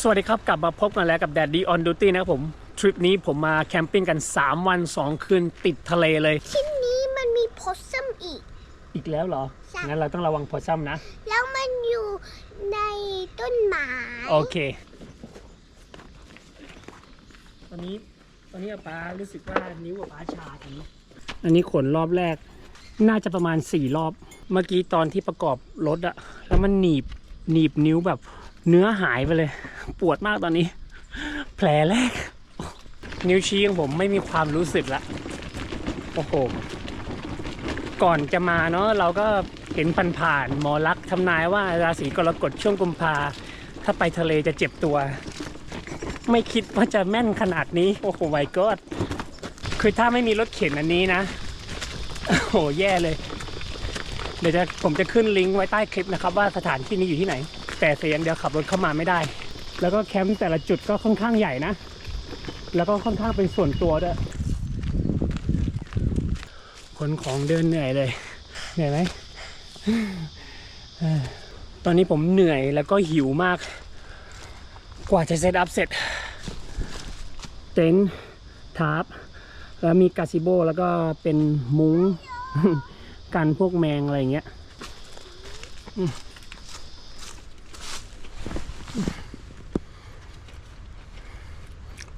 สวัสดีครับ กลับมาพบกันแล้วกับ Daddy on Duty นะครับผม ทริปนี้ผมมาแคมปิ้งกัน 3 วัน 2 คืนติดทะเลเลยที่นี้มันมีพอสซัมอีก อีกแล้วเหรอ ใช่ งั้นเราต้องระวังพอซัมนะ แล้วมันอยู่ในต้นไม้โอเค ตอนนี้ตอนนี้อาป้ารู้สึกว่านิ้วอาป้าชาตอนนี้ อันนี้ขนรอบแรก น่าจะประมาณ 4 รอบ เมื่อกี้ตอนที่ประกอบรถอะแล้วมันหนีบหนีบนิ้วแบบ เนื้อหายไปเลย ปวดมากตอนนี้ แผลแรก นิ้วชี้ของผมไม่มีความรู้สึกละโอ้โห ก่อนจะมาเนาะเราก็เห็นผ่านๆหมอลักษ์ทำนายว่าราศีกรกฎช่วงกุมภาถ้าไปทะเลจะเจ็บตัว ไม่คิดว่าจะแม่นขนาดนี้ โอ้โหไวก็คือถ้าไม่มีรถเข็นอันนี้นะ โอ้โห แย่เลย เดี๋ยวจะผมจะขึ้นลิงก์ไว้ใต้คลิปนะครับ ว่าสถานที่นี้อยู่ที่ไหน แต่เสียงเดียวขับรถเข้ามาไม่ได้ แล้วก็แคมป์แต่ละจุดก็ค่อนข้างใหญ่นะ แล้วก็ค่อนข้างเป็นส่วนตัวด้วยขนของเดินเหนื่อยเลยเหนื่อยไหมตอนนี้ผมเหนื่อยแล้วก็หิวมาก กว่าจะเซตอัพเสร็จ เต็นท์ทาร์ปแล้วมีกาซิโบแล้วก็เป็นมุ้งกันพวกแมงอะไรเงี้ยอืม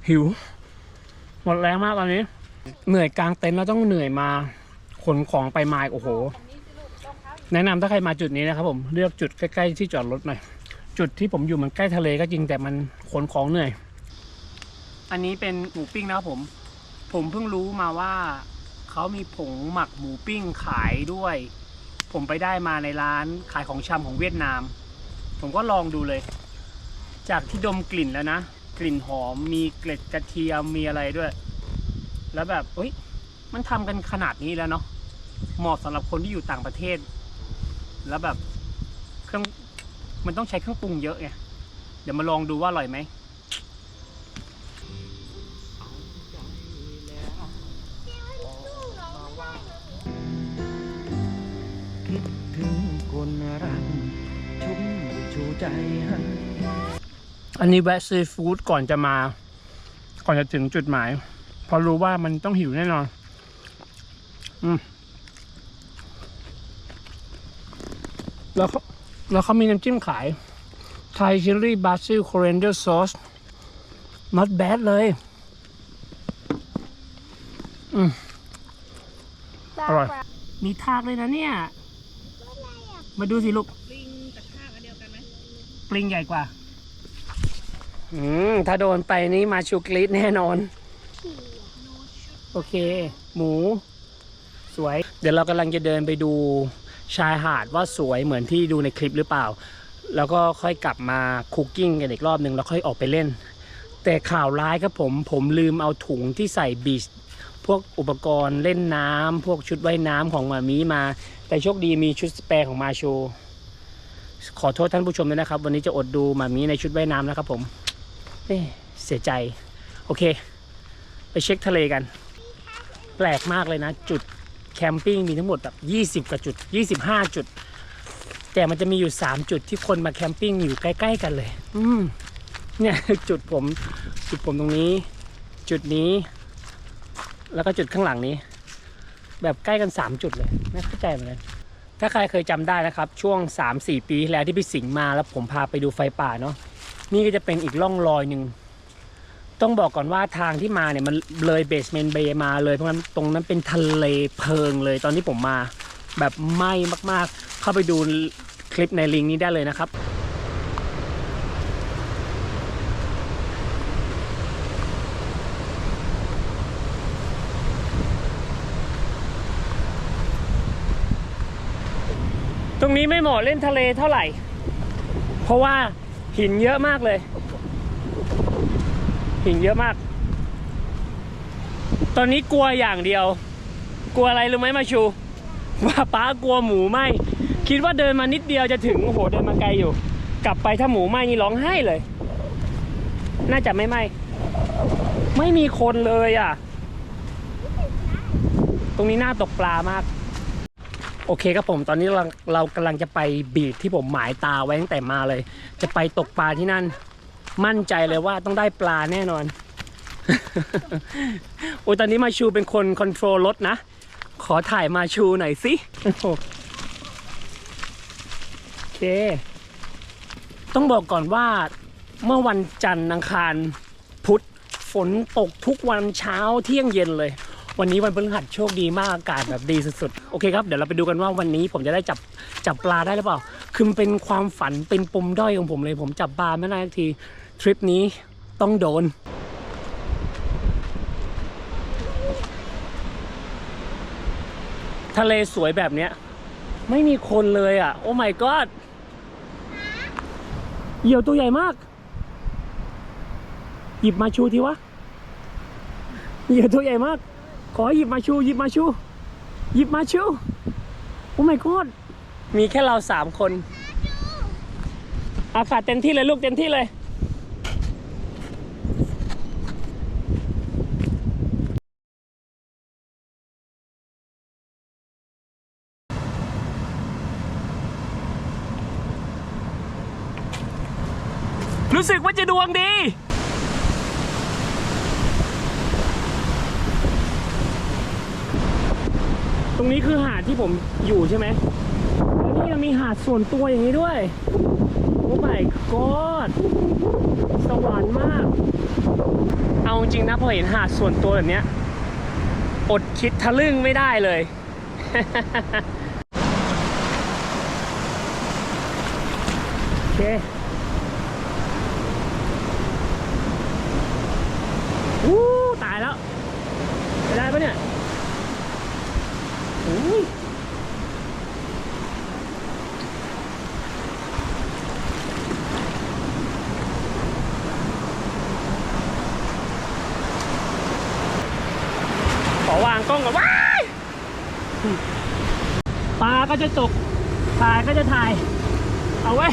หิว หมดแรงมากตอนนี้ เหนื่อยกลางเต็นท์แล้วต้องเหนื่อยมาขนของไปมาอีกโอ้โห แนะนำถ้าใครมาจุดนี้นะครับ ผมเลือกจุดใกล้ๆที่จอดรถหน่อย จุดที่ผมอยู่มันใกล้ทะเลก็จริงแต่มันขนของเหนื่อย อันนี้เป็นหมูปิ้งนะครับผม ผมเพิ่งรู้มาว่าเขามีผงหมักหมูปิ้งขายด้วย ผมไปได้มาในร้านขายของชำของเวียดนาม ผมก็ลองดูเลย จากที่ดมกลิ่นแล้วนะ กลิ่นหอม มีเกล็ดกระเทียมมีอะไรด้วย แล้วแบบเฮ้ยมันทำกันขนาดนี้แล้วเนาะเหมาะสำหรับคนที่อยู่ต่างประเทศ แล้วแบบเครื่องมันต้องใช้เครื่องปรุงเยอะไงเดี๋ยวมาลองดูว่าอร่อยไหม อันนี้แวะซีฟู้ดก่อนจะมา ก่อนจะถึงจุดหมายเพอรู้ว่ามันต้องหิวแน่นอน อืมแล้วเขาแล้วเขามีน้ำจิ้มขาย ไทยชิลลี่บาซิลโคเรนเดอร์ซอส not bad เลย อืมอร่อย มีทากเลยนะเนี่ย มาดูสิลูก ปลิงกับข้างอันเดียวกันไหมปลิงใหญ่กว่า อืมถ้าโดนไปนี้มาชูกรีดแน่นอน โอเค หมู สวย เดี๋ยวเรากำลังจะเดินไปดูชายหาดว่าสวยเหมือนที่ดูในคลิปหรือเปล่า แล้วก็ค่อยกลับมาคุกกิ้งกันอีกรอบหนึ่งแล้วค่อยออกไปเล่น แต่ข่าวร้ายครับผม ผมลืมเอาถุงที่ใส่บีชพวกอุปกรณ์เล่นน้ำพวกชุดว่ายน้ำของหมามีมา แต่โชคดีมีชุดสเปรของมาโชขอโทษท่านผู้ชมด้วยนะครับ วันนี้จะอดดูหมามีในชุดว่ายน้ำนะครับผม เสียใจ โอเค ไปเช็คทะเลกัน แปลกมากเลยนะ จุดแคมปิ้งมีทั้งหมดแบบ20กว่าจุด 25 จุด แต่มันจะมีอยู่ 3 จุดที่คนมาแคมปิ้งอยู่ใกล้ ๆ กันเลย อืมเนี่ยจุดผมจุดผมตรงนี้ จุดนี้ แล้วก็จุดข้างหลังนี้ แบบใกล้กัน 3 จุดเลยไม่เข้าใจเหมือนกันถ้าใครเคยจำได้นะครับ ช่วง 3-4 ปีที่แล้วที่พี่สิงห์มาแล้วผมพาไปดูไฟป่าเนาะ นี่ก็จะเป็นอีกร่องรอยหนึ่งต้องบอกก่อนว่าทางที่มาเนี่ยมันเลยเบสเมนต์เบย์มาเลยเพราะฉะนั้นตรงนั้นเป็นทะเลเพลิงเลย ตอนที่ผมมาแบบไหม้มากๆ เข้าไปดูคลิปในลิงก์นี้ได้เลยนะครับตรงนี้ไม่เหมาะเล่นทะเลเท่าไหร่ เพราะว่า หินเยอะมากเลย หินเยอะมาก ตอนนี้กลัวอย่างเดียว กลัวอะไรรู้ไหมมาชู ว่าป้ากลัวหมูไหมคิดว่าเดินมานิดเดียวจะถึงโอ้โหเดินมาไกลอยู่ กลับไปถ้าหมูไหมนี่ร้องไห้เลย น่าจะไม่ไหมไม่มีคนเลยอะ ตรงนี้น่าตกปลามาก โอเคครับผมตอนนี้เราเรากำลังจะไปบีดที่ผมหมายตาไว้ตั้งแต่มาเลย จะไปตกปลาที่นั่น มั่นใจเลยว่าต้องได้ปลาแน่นอน โอ้ยตอนนี้มาชูเป็นคนคอนโทรลรถนะ ขอถ่ายมาชูหน่อยสิโอ้โหโอเค ต้องบอกก่อนว่าเมื่อวันจันทร์อังคาร พุธฝนตกทุกวันเช้าเที่ยงเย็นเลย วันนี้วันพฤหัสโชคดีมากอากาศแบบดีสุดๆ โอเคครับ เดี๋ยวเราไปดูกันว่าวันนี้ผมจะได้จับจับปลาได้หรือเปล่า คือมันเป็นความฝันเป็นปมด้อยของผมเลย ผมจับปลาไม่ได้สักที ทริปนี้ต้องโดนทะเลสวยแบบเนี้ย ไม่มีคนเลยอะ โอ้ my god เหยี่ยวตัวใหญ่มาก หยิบมาชูทีวะเหยี่ยวตัวใหญ่มาก ขอหยิบมาชูหยิบมาชูหยิบมาชูโอ้ my god มีแค่เราสามคนอากาศเต็มที่เลยลูกเต็มที่เลยรู้สึกว่าจะดวงดี ตรงนี้คือหาดที่ผมอยู่ใช่ไหมแล้วนี่ยังมีหาดส่วนตัวอย่างนี้ด้วย โอ้ my god สวรรค์มาก เอาจริงนะพอเห็นหาดส่วนตัวแบบเนี้ย อดคิดทะลึ่งไม่ได้เลย โอเค อู้ตายแล้วไปได้ปะเนี่ยอุ้ยขอวางกล้องก่อนว้ายปลาก็ จะตก ถ่ายก็จะถ่าย เอาไว้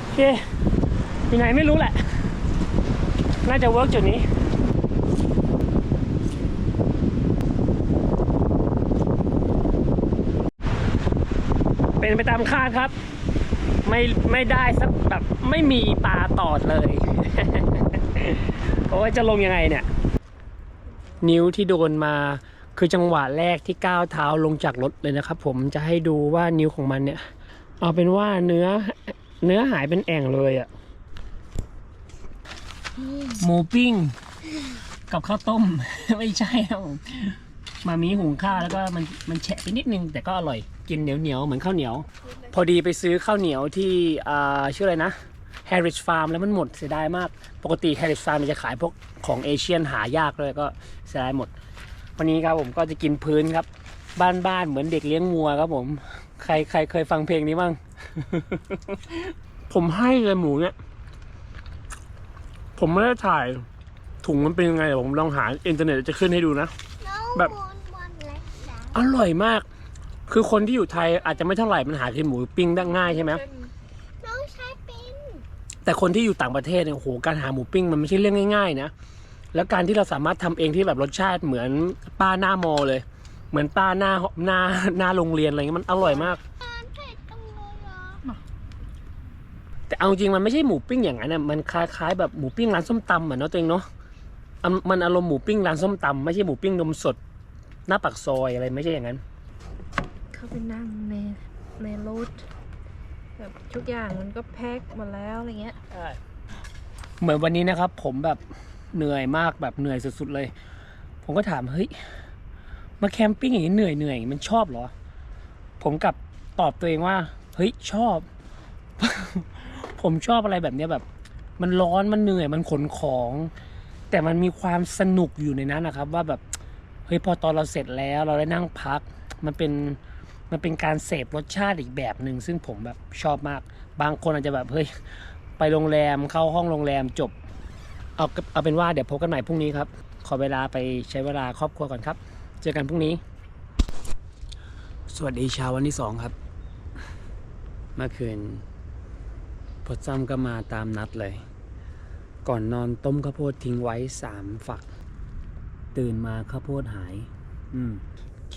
โอเคอยู่ไหนไม่รู้แหละ น่าจะเวิร์กจุดนี้เป็นไปตามคาดครับ ไม่ไม่ได้สักแบบไม่มีปลาตอดเลย โอ้ยจะลงยังไงเนี่ย นิ้วที่โดนมาคือจังหวะแรกที่ก้าวเท้าลงจากรถเลยนะครับ ผมจะให้ดูว่านิ้วของมันเนี่ย เอาเป็นว่าเนื้อเนื้อหายเป็นแอ่งเลยอะ่ะหมูปิ้ง กับข้าวต้ม ไม่ใช่ครับผม มามีหุงข้าวแล้วก็มันมันแฉะไปนิดนึง แต่ก็อร่อยกินเหนียวเหนียวเหมือนข้าวเหนียว พอดีไปซื้อข้าวเหนียวที่อ่าชื่ออะไรนะ Harris Farm แล้วมันหมดเสียดายมาก ปกติ Harris Farm มันจะขายพวกของเอเชียนหายากเลยก็เสียดายหมด วันนี้ครับผมก็จะกินพื้นครับ บ้านๆเหมือนเด็กเลี้ยงวัวครับผม ใครใครเคยฟังเพลงนี้บ้าง ผมให้เลยหมูเนี่ย ผมไม่ได้ถ่ายถุงมันเป็นยังไงเดี๋ยวผมลองหาอินเทอร์เน็ตจะขึ้นให้ดูนะ แบบ อร่อยมาก คือคนที่อยู่ไทยอาจจะไม่เท่าไหร่มันหากินหมูปิ้งได้ง่ายใช่ไหมน้องใช้เป็นแต่คนที่อยู่ต่างประเทศเนี่ยโอ้โหการหาหมูปิ้งมันไม่ใช่เรื่องง่ายๆนะแล้วการที่เราสามารถทำเองที่แบบรสชาติเหมือนป้าหน้ามอเลย เหมือนป้าหน้าหน้าหน้าโรงเรียนอะไรเงี้ยมันอร่อยมากตอนเผ็ดจังเลยเหรอแต่เอาจริงมันไม่ใช่หมูปิ้งอย่างนั้นน่ะมันคล้ายๆแบบหมูปิ้งร้านส้มตำอะเนาะตัวเองเนาะอะมันอารมณ์หมูปิ้งร้านส้มตำไม่ใช่หมูปิ้งนมสด หน้าปากซอยอะไรไม่ใช่อย่างนั้น เข้าไปนั่งในในรถแบบทุกอย่างมันก็แพ็คหมดแล้วอะไรเงี้ยเหมือนวันนี้นะครับ ผมแบบเหนื่อยมากแบบเหนื่อยสุดๆเลย ผมก็ถามเฮ้ยมาแคมปิ้งอย่างนี้เหนื่อยเหนื่อยมันชอบเหรอ ผมกลับตอบตัวเองว่า เฮ้ยชอบ ผมชอบอะไรแบบเนี้ยแบบ มันร้อนมันเหนื่อยมันขนของ แต่มันมีความสนุกอยู่ในนั้นนะครับ ว่าแบบ เฮ้ยพอตอนเราเสร็จแล้วเราได้นั่งพัก มันเป็นมันเป็นการเสพรสชาติอีกแบบหนึ่งซึ่งผมแบบชอบมาก บางคนอาจจะแบบเฮ้ยไปโรงแรมเข้าห้องโรงแรมจบ เอาเอาเป็นว่าเดี๋ยวพบกันใหม่พรุ่งนี้ครับ ขอเวลาไปใช้เวลาครอบครัวก่อนครับ เจอกันพรุ่งนี้ สวัสดีเช้าวันที่สองครับ เมื่อคืนพอจำก็มาตามนัดเลย ก่อนนอนต้มข้าวโพดทิ้งไว้สามฝัก ตื่นมาข้าวโพดหาย อืมโอเค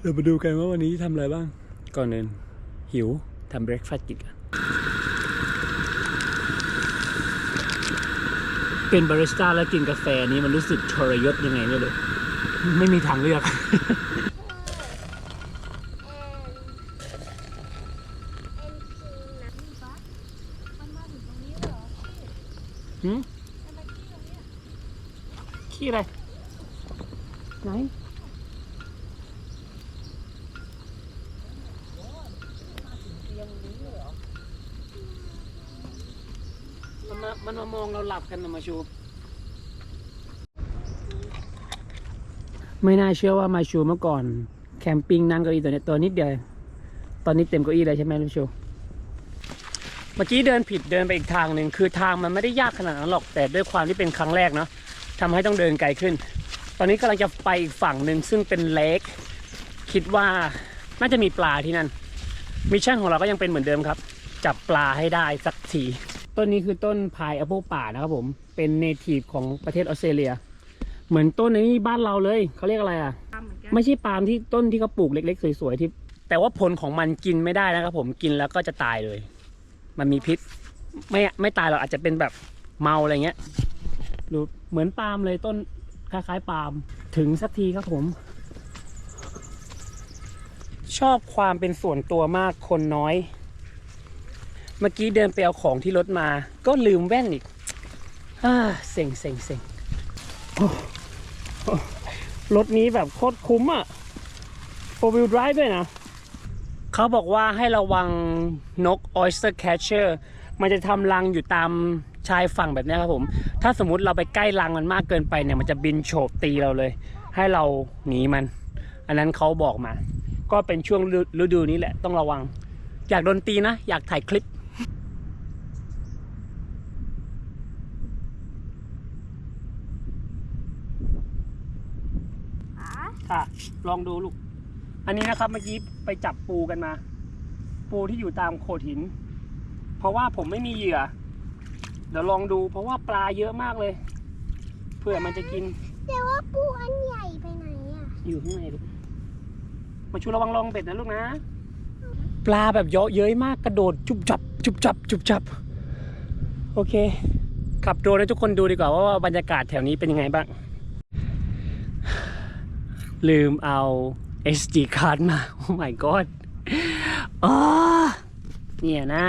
เรามาดูกันว่าวันนี้ทำอะไรบ้าง ก่อนอื่นหิวทำเบรกฟาสต์กินกัน เป็นบาริสต้าแล้วกินกาแฟนี้มันรู้สึกทรยศยังไงไม่รู้ไม่มีทางเลือก มันมามันมามองเราหลับกันนะมาชู ไม่น่าเชื่อว่ามาชูเมื่อก่อน แคมปิ้งนั่งเก้าอี้ตัวเนี้ยตัวนิดเดียวตอนนี้เต็มเก้าอี้เลยใช่ไหมมาชู เมื่อกี้เดินผิดเดินไปอีกทางหนึ่งคือทางมันไม่ได้ยากขนาดนั้นหรอกแต่ด้วยความที่เป็นครั้งแรกเนาะทำให้ต้องเดินไกลขึ้น ตอนนี้กำลังจะไปอีกฝั่งหนึ่งซึ่งเป็นเลคคิดว่าน่าจะมีปลาที่นั่นมิชชั่นของเราก็ยังเป็นเหมือนเดิมครับ จับปลาให้ได้สักที ต้นนี้คือต้นพายแอปเปิลป่านะครับผม เป็นเนทีฟของประเทศออสเตรเลีย เหมือนต้นนี้บ้านเราเลยเขาเรียกอะไรอะ ทำเหมือนกันไม่ใช่ปาล์มที่ต้นที่เขาปลูกเล็ก ๆ สวย ๆ ที่ แต่ว่าผลของมันกินไม่ได้นะครับผมกินแล้วก็จะตายเลย มันมีพิษ ไม่ไม่ตายหรอกอาจจะเป็นแบบเมาอะไรเงี้ยดูเหมือนปาล์มเลยต้นคล้ายๆปาล์มถึงสักทีครับผม ชอบความเป็นส่วนตัวมากคนน้อย เมื่อกี้เดินไปเอาของที่รถมา ก็ลืมแว่นอีกอ่าเซ็งเซ็งเซ็งรถนี้แบบโคตรคุ้มอะ four wheel drive ด้วยนะ เขาบอกว่าให้ระวังนก oyster catcher มันจะทำรังอยู่ตามชายฝั่งแบบนี้ครับผม ถ้าสมมติเราไปใกล้รังมันมากเกินไปเนี่ย มันจะบินโฉบตีเราเลย ให้เราหนีมัน อันนั้นเขาบอกมา ก็เป็นช่วงฤดูนี้แหละต้องระวัง อยากโดนตีนะ อยากถ่ายคลิป ค่ะ ลองดูลูก อันนี้นะครับเมื่อกี้ไปจับปูกันมา ปูที่อยู่ตามโขดหิน เพราะว่าผมไม่มีเหยื่อ เดี๋ยวลองดูเพราะว่าปลาเยอะมากเลยเผื่อมันจะกิน แต่ว่าปูอันใหญ่ไปไหนอะ อยู่ข้างในลูก มาชูระวังลองเบ็ดนะลูกนะ ปลาแบบเยอะเย้ยมากกระโดดจุบจับ จุบจับ จุบจับ โอเค ขับโดรนให้ทุกคนดูดีกว่าว่าบรรยากาศแถวนี้เป็นยังไงบ้าง ลืมเอา SD card มา โอ้ my god อ๋อเนี่ยนะ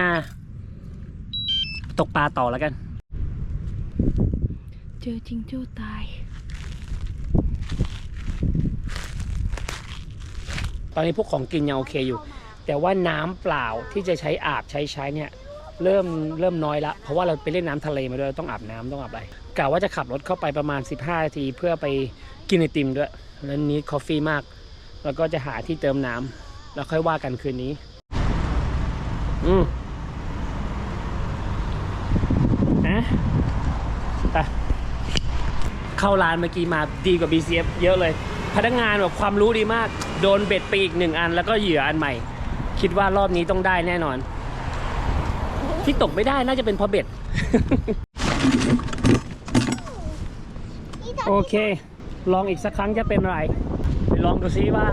ตกปลาต่อแล้วกัน เจอจิงโจ้ตาย ตอนนี้พวกของกินยังโอเคอยู่ แต่ว่าน้ำเปล่าที่จะใช้อาบใช้ใช้เนี่ย เริ่มเริ่มน้อยละเพราะว่าเราไปเล่นน้ำทะเลมาด้วยต้องอาบน้ำต้องอาบอะไรกะว่าจะขับรถเข้าไปประมาณ 15นาทีเพื่อไปกินไอติมด้วย แล้วนี้คอฟฟี่มาก แล้วก็จะหาที่เติมน้ำแล้วค่อยว่ากันคืนนี้ อืมนะไปเข้าร้านเมื่อกี้มาดีกว่า BCF เยอะเลย พนักงานแบบความรู้ดีมาก โดนเบ็ดไปอีกหนึ่งอัน แล้วก็เหยื่ออันใหม่ คิดว่ารอบนี้ต้องได้แน่นอน ที่ตกไม่ได้น่าจะเป็นเพราะเบ็ด โอเค ลองอีกสักครั้งจะเป็นไรไปลองดูซิว่า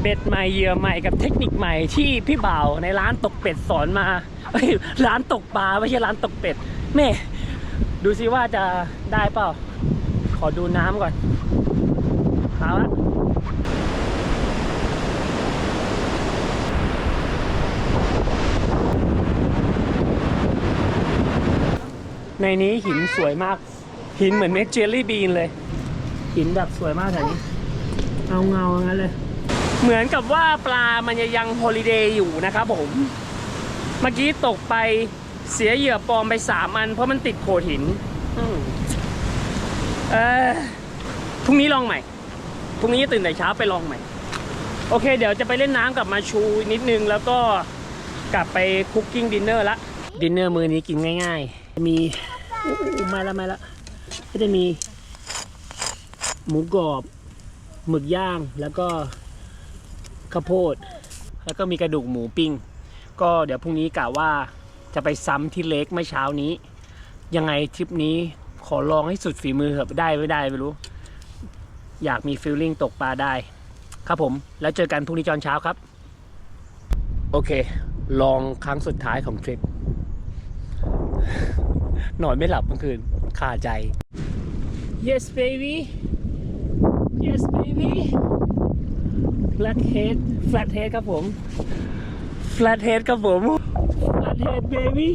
เบ็ดใหม่เหยื่อใหม่กับเทคนิคใหม่ที่พี่บ่าวในร้านตกเป็ดสอนมาเอ้ยร้านตกปลาไม่ใช่ร้านตกเป็ดแม่ดูซิว่าจะได้เปล่า ขอดูน้ำก่อนเอาละในนี้หินสวยมาก หินเหมือนเม็ดเจลลี่บีนเลย หินแบบสวยมากแถวนี้เงาเงาอย่างนั้นเลย เหมือนกับว่าปลามันยังโฮลิเดย์อยู่นะครับผม เมื่อกี้ตกไปเสียเหยื่อปลอมไปสามอัน เพราะมันติดโขดหินเออพรุ่งนี้ลองใหม่พรุ่งนี้ตื่นแต่เช้าไปลองใหม่ โอเค เดี๋ยวจะไปเล่นน้ำกับมาชูนิดนึง แล้วก็กลับไปคุกกิ้งดินเนอร์ละดินเนอร์มื้อนี้กินง่าย ๆ มีมาแล้วมาแล้วก็จะมี หมูกรอบหมึกย่างแล้วก็ข้าวโพด แล้วก็มีกระดูกหมูปิ้ง ก็เดี๋ยวพรุ่งนี้กะว่าจะไปซ้ำที่เล็กเมื่อเช้านี้ ยังไงทริปนี้ขอลองให้สุดฝีมือเถอะได้ไม่ได้ไม่รู้ อยากมีฟิลลิ่งตกปลาได้ ครับผมแล้วเจอกันพรุ่งนี้ตอนเช้าครับ โอเค ลองครั้งสุดท้ายของทริปนอนไม่หลับเมื่อคืนคาใจ yes baby yes baby flat head flat head ครับผม flat head ครับผม flat head baby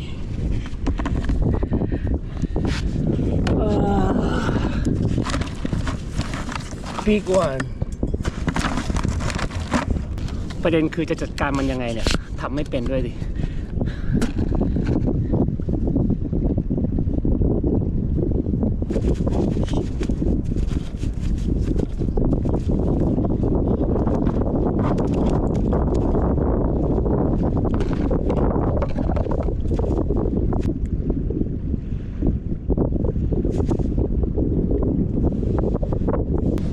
เอ่อ big one ประเด็นคือจะจัดการมันยังไงเนี่ยทำไม่เป็นด้วยดิ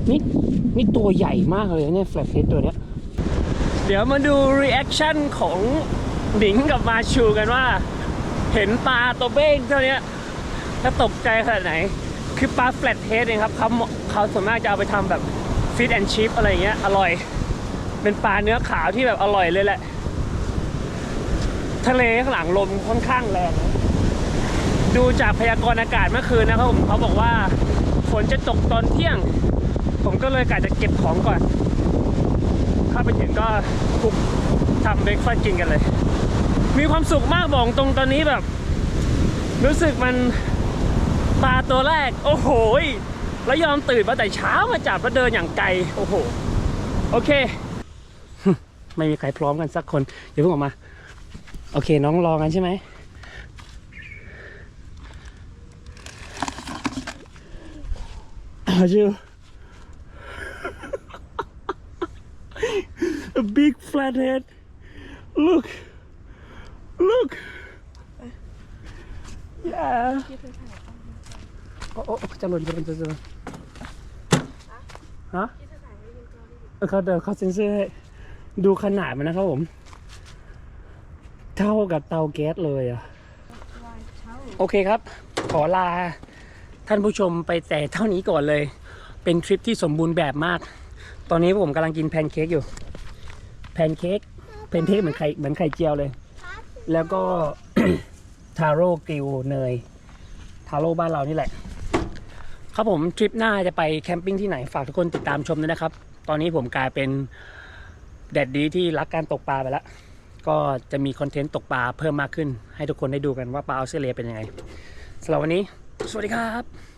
นี่นี่ ตัวใหญ่มากเลยเนี่ยแฟลตเทสตัวเนี้ย เดี๋ยวมาดูรีแอคชั่นของหนิงกับมาชูกันว่า เห็นปลาตัวเบ้งเท่าเนี้ยแล้วตกใจขนาดไหน คือปลาแฟลตเทสเองครับเขาเขาส่วนมากจะเอาไปทำแบบฟิตแอนชิพอะไรอย่างเงี้ยอร่อย เป็นปลาเนื้อขาวที่แบบอร่อยเลยแหละ ทะเลข้างหลังลมค่อนข้างแรงดูจากพยากรณ์อากาศเมื่อคืนนะครับผมเขาบอกว่าฝนจะตกตอนเที่ยง ผมก็เลยกะจะเก็บของก่อนเข้าไปถึงก็คุกทำเบรกฟาสกินกันเลย มีความสุขมากบอกตรงตอนนี้แบบ รู้สึกมันปลาตัวแรก โอ้โหแล้วยอมตื่นมาแต่เช้ามาจับแล้วเดินอย่างไกล โอ้โห โอเค ไม่มีใครพร้อมกันสักคน เดี๋ยวเพิ่งออกมา โอเค น้องรอกันใช่ไหมอาชิว a big flathead. Look, look. Yeah. โอ้โอ้จะหล่นจะหล่นจะหล่นฮะเออเขาเดี๋ยวเขาเซ็นเซอร์ให้ดูขนาดมันนะครับผม เท่ากับเตาแก๊สเลยอะ โอเคครับ ขอลาท่านผู้ชมไปแต่เท่านี้ก่อนเลย เป็นทริปที่สมบูรณ์แบบมาก ตอนนี้ผมกำลังกินแพนเค้กอยู่ แพนเค้กแพนเค้กเหมือนไข่เหมือนไข่เจียวเลย แล้วก็ ทาโร่กริวเนย ทาโร่บ้านเรานี่แหละ ครับผมทริปหน้าจะไปแคมปิ้งที่ไหนฝากทุกคนติดตามชมด้วยนะครับ ตอนนี้ผมกลายเป็นแดดดีที่รักการตกปลาไปแล้วก็จะมีคอนเทนต์ตกปลาเพิ่มมากขึ้น ให้ทุกคนได้ดูกันว่าปลาออสเตรเลียเป็นยังไงสำหรับวันนี้ สวัสดีครับ